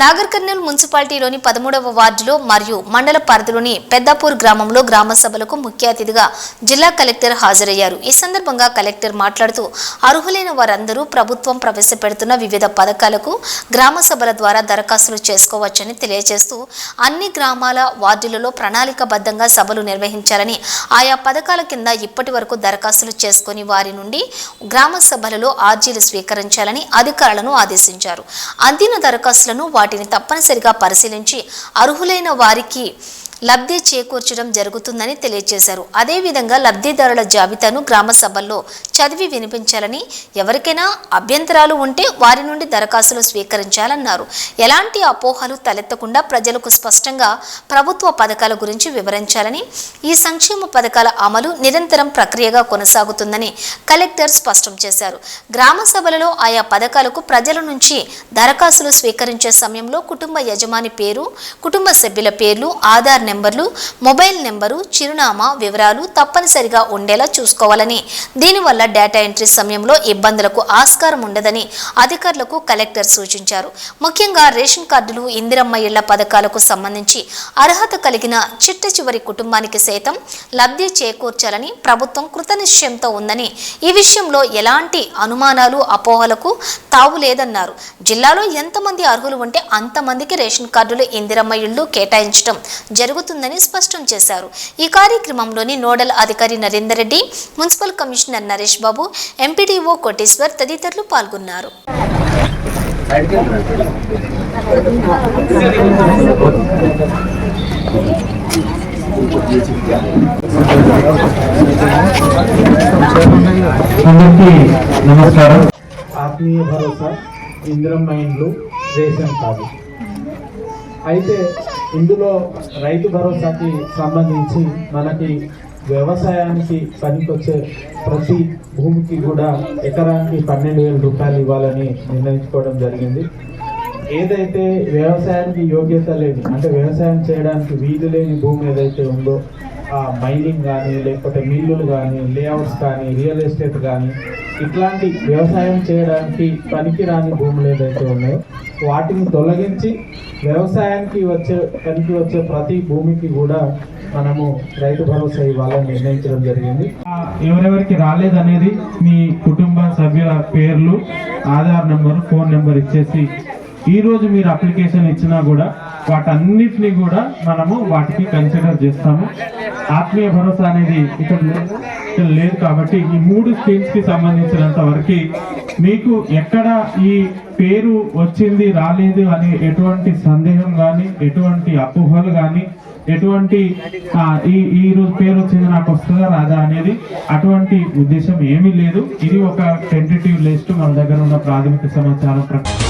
నాగర్ కర్నూలు మున్సిపాలిటీలోని పదమూడవ వార్డులో మరియు మండల పరిధిలోని పెద్దాపూర్ గ్రామంలో గ్రామ సభలకు ముఖ్య అతిథిగా జిల్లా కలెక్టర్ హాజరయ్యారు. ఈ సందర్భంగా కలెక్టర్ మాట్లాడుతూ అర్హులైన వారందరూ ప్రభుత్వం ప్రవేశపెడుతున్న వివిధ పథకాలకు గ్రామ సభల ద్వారా దరఖాస్తులు చేసుకోవచ్చని తెలియజేస్తూ అన్ని గ్రామాల వార్డులలో ప్రణాళికబద్ధంగా సభలు నిర్వహించాలని ఆయా పథకాల కింద ఇప్పటి వరకు దరఖాస్తులు చేసుకుని వారి నుండి గ్రామ సభలలో ఆర్జీలు స్వీకరించాలని అధికారులను ఆదేశించారు. అందిన దరఖాస్తులను వాటిని తప్పనిసరిగా పరిశీలించి అర్హులైన వారికి లబ్ధి చేకూర్చడం జరుగుతుందని తెలియజేశారు. అదేవిధంగా లబ్ధిదారుల జాబితాను గ్రామ సభల్లో చదివి వినిపించాలని ఎవరికైనా అభ్యంతరాలు ఉంటే వారి నుండి దరఖాస్తులు స్వీకరించాలన్నారు. ఎలాంటి అపోహలు తలెత్తకుండా ప్రజలకు స్పష్టంగా ప్రభుత్వ పథకాల గురించి వివరించాలని ఈ సంక్షేమ పథకాల అమలు నిరంతరం ప్రక్రియగా కొనసాగుతుందని కలెక్టర్ స్పష్టం చేశారు. గ్రామ సభలలో ఆయా పథకాలకు ప్రజల నుంచి దరఖాస్తులు స్వీకరించే సమయంలో కుటుంబ యజమాని పేరు కుటుంబ సభ్యుల పేర్లు ఆధార్ నెంబర్లు మొబైల్ నెంబరు చిరునామా వివరాలు తప్పనిసరిగా ఉండేలా చూసుకోవాలని. దీనివల్ల డేటా ఎంట్రీ సమయంలో ఇబ్బందులకు ఆస్కారం ఉండదని అధికారులకు కలెక్టర్ సూచించారు. ముఖ్యంగా రేషన్ కార్డులు ఇందిరమ్మ ఇళ్ళ పథకాలకు సంబంధించి అర్హత కలిగిన చిట్ట చివరి కుటుంబానికి సైతం లబ్ధి చేకూర్చాలని ప్రభుత్వం కృతనిశ్చయంతో ఉందని ఈ విషయంలో ఎలాంటి అనుమానాలు అపోహలకు తావు లేదన్నారు. జిల్లాలో ఎంతమంది అర్హులు ఉంటే అంతమందికి రేషన్ కార్డులు ఇందిరమ్మ ఇళ్ళు కేటాయించడం జరుగుతుందని స్పష్టం చేశారు. ఈ కార్యక్రమంలోని నోడల్ అధికారి Narender Reddy municipal commissioner Naresh Babu MPDO Koteshwar తదితరులు పాల్గొన్నారు. అందరికీ నమస్కారం. ఆత్మీయ భరోసా ఇంద్రం మైండ్లు రేషన్ కార్డు. అయితే ఇందులో రైతు భరోసాకి సంబంధించి మనకి వ్యవసాయానికి పనికొచ్చే ప్రతి భూమికి కూడా ఎకరానికి పన్నెండు వేల రూపాయలు ఇవ్వాలని నిర్ణయించుకోవడం జరిగింది. ఏదైతే వ్యవసాయానికి యోగ్యత లేని అంటే వ్యవసాయం చేయడానికి వీధి లేని భూమి ఏదైతే ఉందో ఆ మైనింగ్ కానీ లేకపోతే మిల్లులు కానీ లేఅవుట్స్ కానీ రియల్ ఎస్టేట్ కానీ ఇట్లాంటి వ్యవసాయం చేయడానికి పనికిరాని భూములు ఏదైతే ఉన్నాయో వాటిని తొలగించి వ్యవసాయానికి వచ్చే పనికి వచ్చే ప్రతి భూమికి కూడా మనము రైతు భరోసా ఇవ్వాలని నిర్ణయించడం జరిగింది. ఎవరెవరికి రాలేదనేది మీ కుటుంబ సభ్యుల పేర్లు ఆధార్ నెంబర్ ఫోన్ నెంబర్ ఇచ్చేసి ఈ రోజు మీరు అప్లికేషన్ ఇచ్చినా కూడా వాటన్నిటిని కూడా మనము వాటికి కన్సిడర్ చేస్తాము. ఆత్మీయ భరోసా అనేది ఇక్కడ లేదు లేదు కాబట్టి ఈ మూడు స్కీమ్స్కి సంబంధించినంత వరకు మీకు ఎక్కడ ఈ పేరు వచ్చింది రాలేదు అని ఎటువంటి సందేహం కానీ ఎటువంటి అపోహలు కానీ ఎటువంటి ఈ ఈ రోజు పేరు వచ్చింది నాకు వస్తుందా రాదా అనేది అటువంటి ఉద్దేశం ఏమీ లేదు. ఇది ఒక టెంటేటివ్ లిస్ట్ మన దగ్గర ఉన్న ప్రాథమిక సమాచారం ప్రకారం.